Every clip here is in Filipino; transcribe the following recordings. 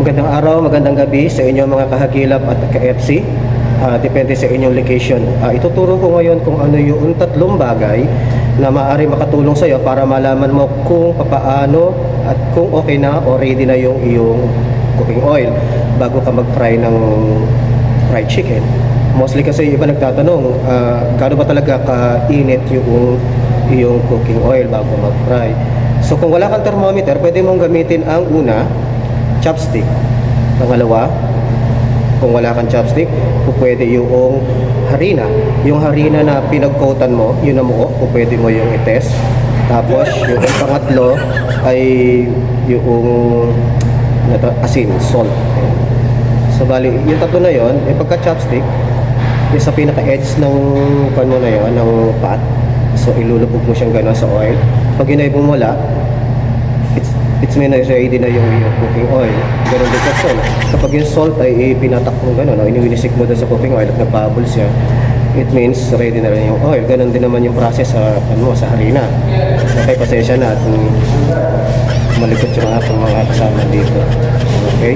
Magandang araw, magandang gabi sa inyong mga kahagilap at ka-FC. Ah, depende sa inyong location. Ah, ituturo ko ngayon kung ano yung tatlong bagay na maaari makatulong sa iyo para malaman mo kung papaano at kung okay na o ready na yung iyong cooking oil bago ka mag-fry ng fried chicken. Mostly kasi yung iba nagtatanong, ah, gaano ba talaga kainit yung iyong cooking oil bago mag-fry. So kung wala kang thermometer, pwede mong gamitin ang una, chopstick. Pangalawa, kung wala kang chopstick, pwede yung harina. Yung harina na pinagcoatan mo, yun na mo, kung pwede mo yung i-test. Tapos, yung pangatlo ay yung ano asin, salt. So, bali, yung tatlo na yon, yung pagka-chopstick, yung sa pinaka-edge ng pan mo na yon, ng pot, so ilulubog mo siyang gano'n sa oil. Pag inaibong wala, it's mean na na yung, yung cooking oil. Ganun din sa salt. Kapag yung salt ay pinatak mo gano'n, o iniwinisik mo doon sa cooking oil at nagpa-bubble siya, it means ready na rin yung oil. Ganun din naman yung process sa, ano, sa harina. Okay, pasensya na at malikot yung aking mga kasama dito. Okay?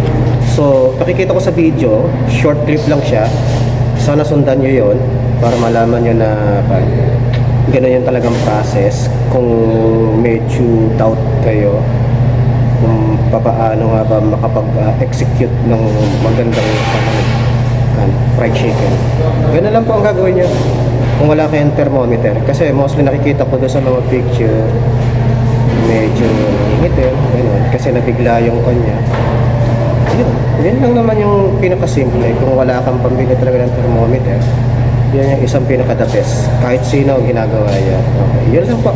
So, pakikita ko sa video, short clip lang siya. Sana sundan nyo yon para malaman nyo na pag ganun yung talagang process. Kung medyo doubt kayo, kung papaano nga ba makapag-execute ng magandang uh, fried chicken. Ganun lang po ang gagawin nyo kung wala kayong thermometer. Kasi mostly nakikita ko doon sa mga picture, medyo nangingitim, ganun, kasi nabigla yung kanya. Yun, yun lang naman yung pinakasimple. Kung wala kang pambili talaga ng thermometer, yan yung isang pinaka-the. Kahit sino ang ginagawa yan. Okay, yun lang po.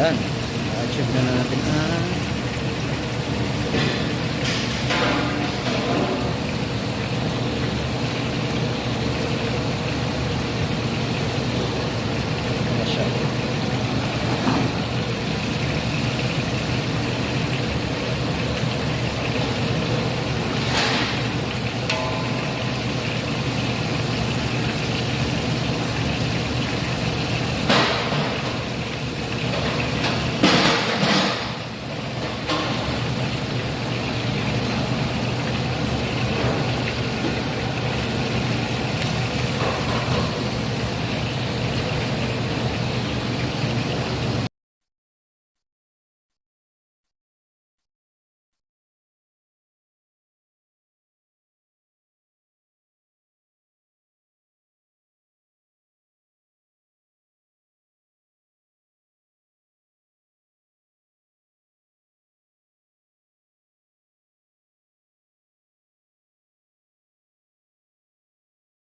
Ayan. Na-achieve na natin ang